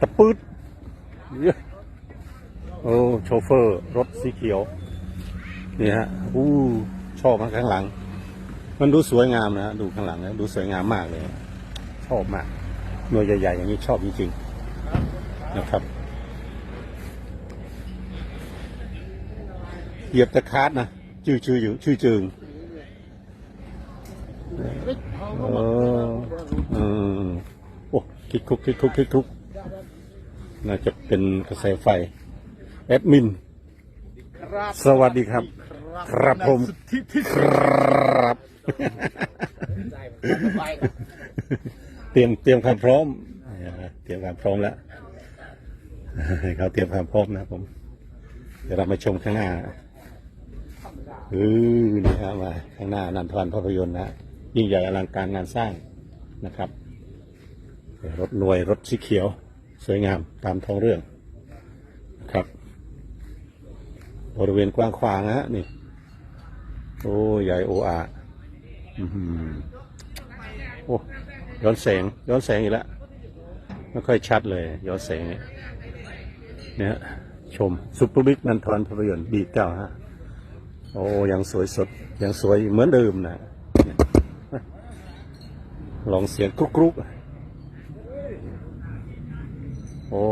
ตะปืดเยอะโอ้โชเฟอร์ รถสีเขียว นี่ฮะอู้ชอบมากข้างหลัง มันดูสวยงามนะฮะดูข้างหลังนะดูสวยงามมากเลย ชอบมากหน่วยใหญ่ๆอย่างนี้ชอบจริงๆนะครับเหยียบตะคาดนะชื่อชื่ออยู่ชื่อจึงเออ เออโอ้คิกคุกคิกคุกคิกคุกน่าจะเป็นกระแสไฟ แอดมิน สวัสดีครับ ครับผม ครับ เตรียมเตรียมความพร้อม เตรียมความพร้อมแล้วให้เขาเตรียมความพร้อมนะผม เดี๋ยวเรามาชมข้างหน้าเออนี่ครับมาข้างหน้านันทวันภาพยนตร์นะยิ่งใหญ่อลังการงานสร้างนะครับ รถหน่วยรถสีเขียว สวยงามตามท้องเรื่องนะครับ บริเวณกว้างขวางนะฮะนี่ โอ้ใหญ่โออาอื้อหือโอ้ย้อนแสงย้อนแสงอีกแล้วไม่ค่อยชัดเลย ย้อนแสงเนี่ยเนี่ยชมซุปเปอร์บิ๊กนันทรภาพยนตร์บีเก้าฮะโอ้ยังสวยสดยังสวยเหมือนเดิมนะลองเสียงกรุกกรุก โอ้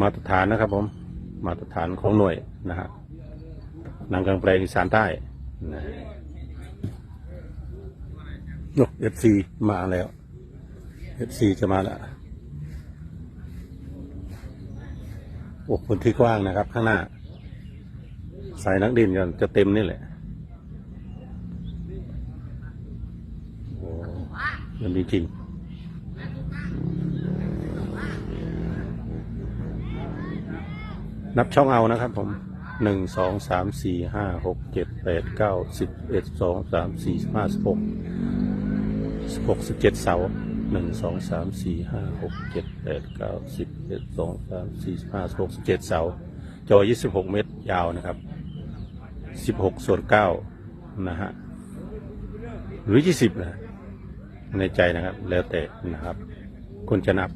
มาตรฐานนะครับ ผม มาตรฐานของหน่วยนะฮะนังกลางแปลงอีสานใต้นะโอ้เอฟซีมาแล้วเอฟซีจะมาแล้วโอ้พื้นที่กว้างนะครับ ข้างหน้า สายนักดินกันจะเต็มนี่แหละ โอ้ มันดีจริงนับช่องเอานะครับผมหนึ่งสองสามสี่ห้าหกเจ็ดแปดเก้าสิบเอ็ดสองสามสี่ห้าสิบหกสิบหกสิบเจ็ดเสาหนึ่งสองสามสี่ห้าหกเจ็ดแปดเก้าสิบเอ็ดสองสามสี่ห้าสิบหกสิบเจ็ดเสาจอยี่สิบหกเมตรยาวนะครับสิบหกส่วนเก้านะฮะหรือยี่สิบนะ ในใจนะครับ แล้วแต่นะครับคนจะนับ